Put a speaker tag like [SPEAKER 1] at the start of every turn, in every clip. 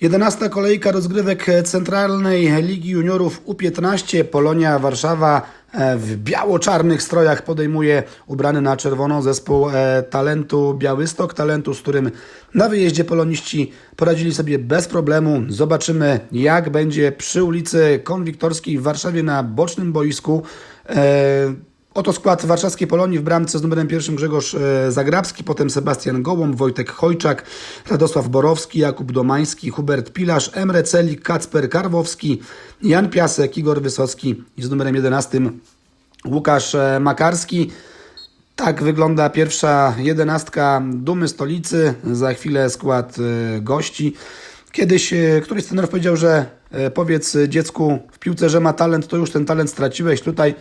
[SPEAKER 1] 11 kolejka rozgrywek Centralnej Ligi Juniorów U15. Polonia Warszawa e, w biało-czarnych strojach podejmuje ubrany na czerwono zespół e, talentu Białystok. Talentu, z którym na wyjeździe poloniści poradzili sobie bez problemu. Zobaczymy jak będzie przy ulicy Konwiktorskiej w Warszawie na bocznym boisku. Oto skład warszawskiej Polonii w bramce z numerem pierwszym Grzegorz e, Zagrabski, potem Sebastian Gołąb, Wojtek Chojczak, Radosław Borowski, Jakub Domański, Hubert Pilarz, Emre Celik, Kacper Karwowski, Jan Piasek, Igor Wysocki i z numerem 11 Łukasz e, Makarski. Tak wygląda pierwsza jedenastka Dumy Stolicy. Za chwilę skład e, gości. Kiedyś któryś z trenerów powiedział, że powiedz dziecku w piłce, że ma talent, to już ten talent straciłeś. Tutaj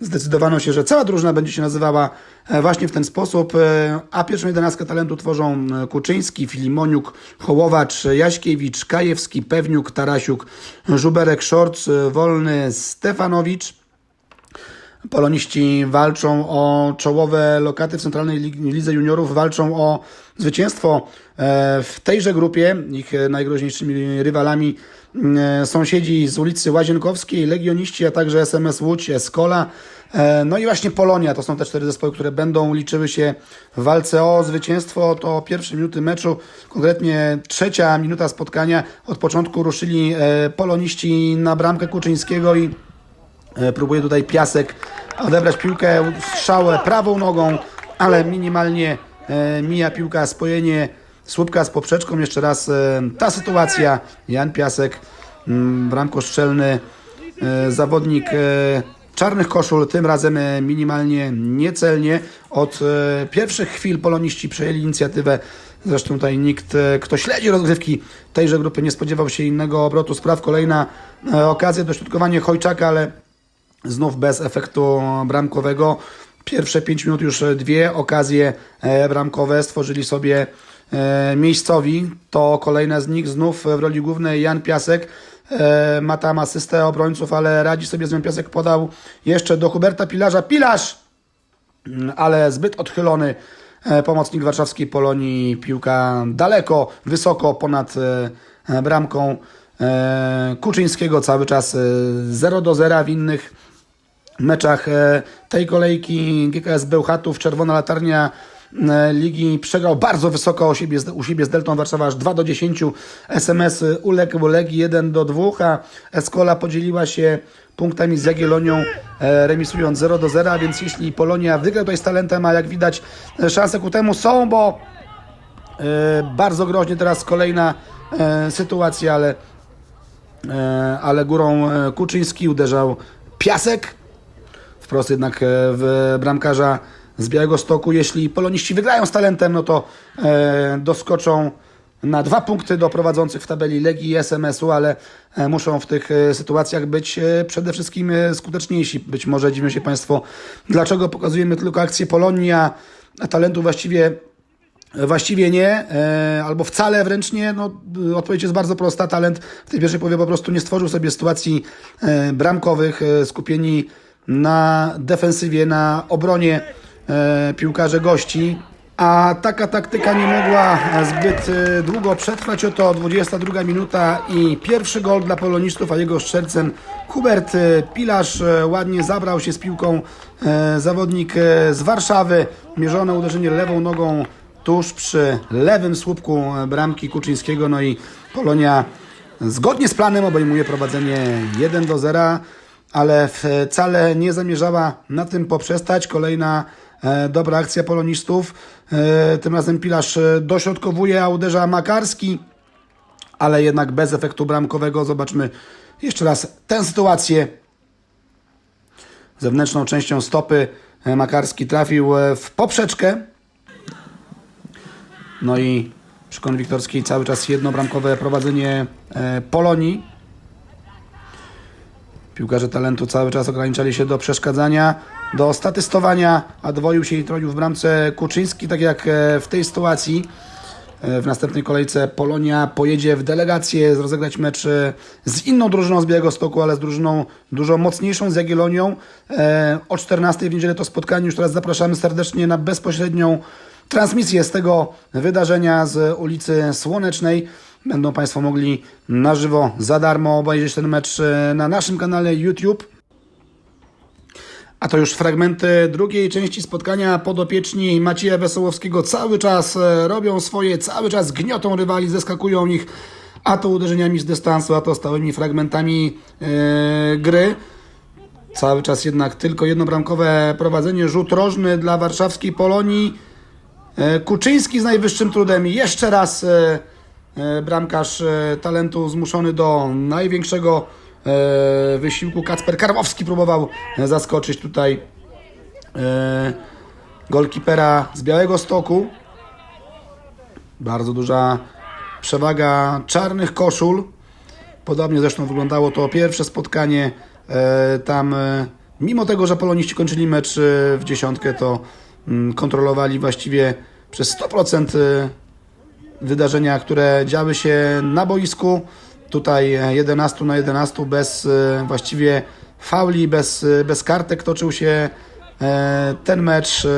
[SPEAKER 1] zdecydowano się, że cała drużyna będzie się nazywała e, właśnie w ten sposób, e, a pierwszą jedenastkę talentu tworzą e, Kuczyński, Filimoniuk, Hołowacz, Jaśkiewicz, Kajewski, Pewniuk, Tarasiuk, Żuberek, Szorc, Wolny, Stefanowicz. Poloniści walczą o czołowe lokaty w Centralnej Lidze Juniorów, walczą o zwycięstwo w tejże grupie. Ich najgroźniejszymi rywalami sąsiedzi z ulicy Łazienkowskiej, Legioniści, a także SMS Łódź, Eskola. E, No i właśnie Polonia, to są te cztery zespoły, które będą liczyły się w walce o zwycięstwo. To pierwsze minuty meczu, konkretnie trzecia minuta spotkania. Od początku ruszyli e, poloniści na bramkę Kuczyńskiego i E, Próbuje tutaj Piasek odebrać piłkę, strzałę prawą nogą, ale minimalnie e, mija piłka spojenie słupka z poprzeczką. Jeszcze raz e, ta sytuacja. Jan Piasek, mm, bramkostrzelny e, zawodnik e, czarnych koszul, tym razem minimalnie niecelnie. Od pierwszych chwil poloniści przejęli inicjatywę. Zresztą tutaj nikt, kto śledzi rozgrywki tejże grupy, nie spodziewał się innego obrotu spraw. Kolejna okazja, dośrodkowanie Chojczaka, ale znów bez efektu bramkowego. Pierwsze 5 minut już dwie okazje bramkowe stworzyli sobie miejscowi. To kolejna z nich znów w roli głównej Jan Piasek. E, Ma tam asystę obrońców, ale radzi sobie z nią Piasek. Podał jeszcze do Huberta Pilarza. Pilarz! Mm, ale zbyt odchylony e, pomocnik warszawskiej Polonii. Piłka daleko, wysoko ponad e, bramką e, Kuczyńskiego. Cały czas e, 0 do 0 w innych meczach e, tej kolejki GKS Bełchatów, Czerwona Latarnia e, Ligi przegrał bardzo wysoko u siebie, u siebie z Deltą Warszawa, aż 2 do 10. SMS uległ Legii 1 do 2, a Escola podzieliła się punktami z Jagiellonią, e, remisując 0 do 0, a więc jeśli Polonia wygra tutaj z Talentem, a jak widać e, szanse ku temu są, bo e, bardzo groźnie teraz kolejna e, sytuacja, ale, e, ale górą e, Kuczyński uderzał Piasek, wprost jednak e, w bramkarza z Białego Stoku. Jeśli poloniści wygrają z talentem, no to e, doskoczą na dwa punkty do prowadzących w tabeli Legii i SMS-u, ale e, muszą w tych e, sytuacjach być e, przede wszystkim skuteczniejsi. Być może dziwią się Państwo, dlaczego pokazujemy tylko akcję Polonii, a talentu właściwie Właściwie nie, albo wcale wręcz nie. No, odpowiedź jest bardzo prosta. Talent w tej pierwszej połowie po prostu nie stworzył sobie sytuacji bramkowych, skupieni na defensywie, na obronie piłkarze gości. A taka taktyka nie mogła zbyt e, długo przetrwać. Oto 22 minuta i pierwszy gol dla polonistów, a jego strzelcem Hubert e, Pilarz e, ładnie zabrał się z piłką e, zawodnik e, z Warszawy. Mierzone uderzenie lewą nogą tuż przy lewym słupku bramki Kuczyńskiego. No i Polonia zgodnie z planem obejmuje prowadzenie 1 do 0, ale wcale nie zamierzała na tym poprzestać. Kolejna e, dobra akcja polonistów. E, tym razem Pilarz e, dośrodkowuje, a uderza Makarski, ale jednak bez efektu bramkowego. Zobaczmy jeszcze raz tę sytuację zewnętrzną częścią stopy e, Makarski trafił e, w poprzeczkę. No i przy Konwiktorskiej cały czas jednobramkowe prowadzenie e, Polonii. Piłkarze talentu cały czas ograniczali się do przeszkadzania, do statystowania, a dwoił się i tronił w bramce Kuczyński, tak jak e, w tej sytuacji. E, W następnej kolejce Polonia pojedzie w delegację rozegrać mecz e, z inną drużyną z Białegostoku, ale z drużyną dużo mocniejszą, z Jagiellonią. O 14 w niedzielę to spotkanie. Już teraz zapraszamy serdecznie na bezpośrednią transmisję z tego wydarzenia z ulicy Słonecznej. będą Państwo mogli na żywo, za darmo obejrzeć ten mecz na naszym kanale YouTube. A to już fragmenty drugiej części spotkania. Podopieczni Macieja Wesołowskiego cały czas e, robią swoje, cały czas gniotą rywali, zeskakują ich, a to uderzeniami z dystansu, a to stałymi fragmentami e, gry. Cały czas jednak tylko jednobramkowe prowadzenie, rzut rożny dla warszawskiej Polonii. E, Kuczyński z najwyższym trudem. Jeszcze raz bramkarz talentu zmuszony do największego wysiłku. Kacper Karłowski próbował e, zaskoczyć tutaj e, golkipera z Białego Stoku. Bardzo duża przewaga czarnych koszul. Podobnie zresztą wyglądało to pierwsze spotkanie. E, Tam, e, mimo tego, że poloniści kończyli mecz e, w dziesiątkę, to mm, kontrolowali właściwie przez 100% e, wydarzenia, które działy się na boisku. Tutaj e, 11 na 11 bez e, właściwie fauli, bez, e, bez kartek toczył się e, ten mecz e,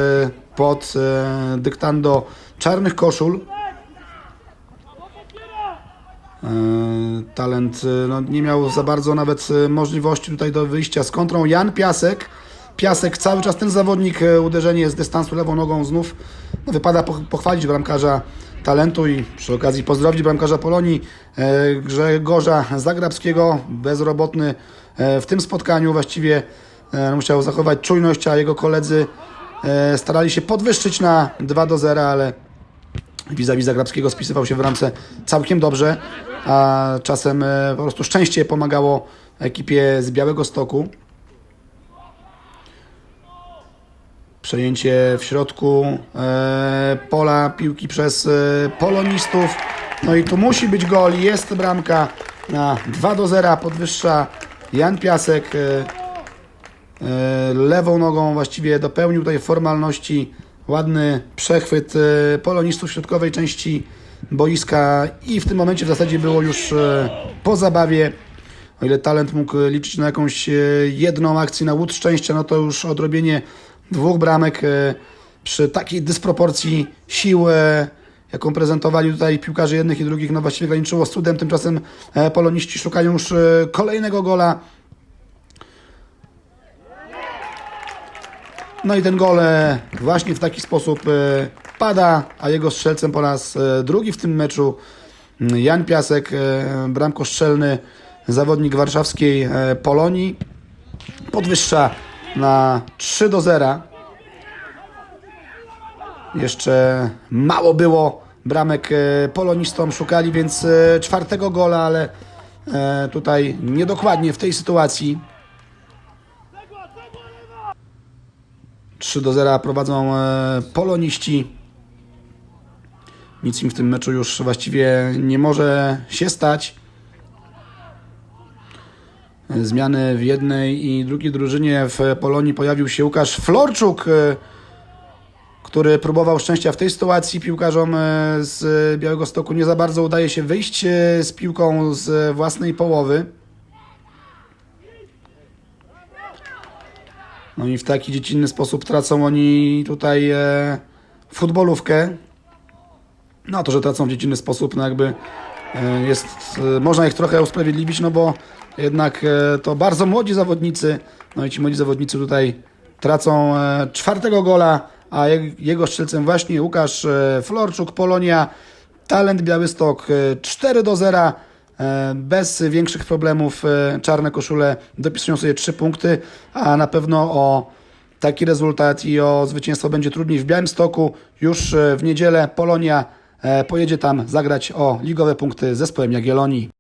[SPEAKER 1] pod e, dyktando czarnych koszul. E, Talent e, no, nie miał za bardzo nawet e, możliwości tutaj do wyjścia z kontrą. Jan Piasek. Piasek cały czas ten zawodnik, e, uderzenie z dystansu lewą nogą znów. No, wypada poch- pochwalić bramkarza talentu i przy okazji pozdrowić bramkarza Polonii e, Grzegorza Zagrabskiego, bezrobotny e, w tym spotkaniu właściwie e, musiał zachować czujność, a jego koledzy starali się podwyższyć na 2 do 0, ale vis-a-vis Zagrabskiego spisywał się w ramce całkiem dobrze, a czasem po prostu szczęście pomagało ekipie z Białego Stoku. Przejęcie w środku e, pola piłki przez e, polonistów. No i tu musi być gol. Jest bramka na 2 do 0. Podwyższa Jan Piasek. E, lewą nogą właściwie dopełnił tutaj formalności. Ładny przechwyt polonistów środkowej części boiska i w tym momencie w zasadzie było już po zabawie. O ile talent mógł liczyć na jakąś jedną akcję na łód szczęścia, no to już odrobienie dwóch bramek e, przy takiej dysproporcji sił, e, jaką prezentowali tutaj piłkarze jednych i drugich, no właściwie graniczyło z cudem. Tymczasem e, poloniści szukają już kolejnego gola. No i ten gol właśnie w taki sposób pada, a jego strzelcem po raz drugi w tym meczu mm, Jan Piasek, e, bramkostrzelny zawodnik warszawskiej Polonii, podwyższa na 3 do 0. Jeszcze mało było bramek e, polonistom, szukali więc e, czwartego gola, ale e, tutaj niedokładnie w tej sytuacji 3 do 0 prowadzą poloniści. Nic im w tym meczu już właściwie nie może się stać. Zmiany w jednej i drugiej drużynie w Polonii pojawił się Łukasz Florczuk, e, który próbował szczęścia w tej sytuacji. Piłkarzom e, z Białego Stoku nie za bardzo udaje się wyjść e, z piłką z własnej połowy. No i w taki dziecinny sposób tracą oni tutaj futbolówkę. No to, że tracą w dziecinny sposób, no jakby jest, e, można ich trochę usprawiedliwić, no bo jednak e, to bardzo młodzi zawodnicy, no i ci młodzi zawodnicy tutaj tracą e, czwartego gola, a je, jego strzelcem właśnie Łukasz e, Florczuk, Polonia, Talent Białystok e, 4 do 0. E, Bez większych problemów e, czarne koszule dopisują sobie 3 punkty, a na pewno o taki rezultat i o zwycięstwo będzie trudniej w Białymstoku. Już e, w niedzielę Polonia e, pojedzie tam zagrać o ligowe punkty z zespołem Jagiellonii.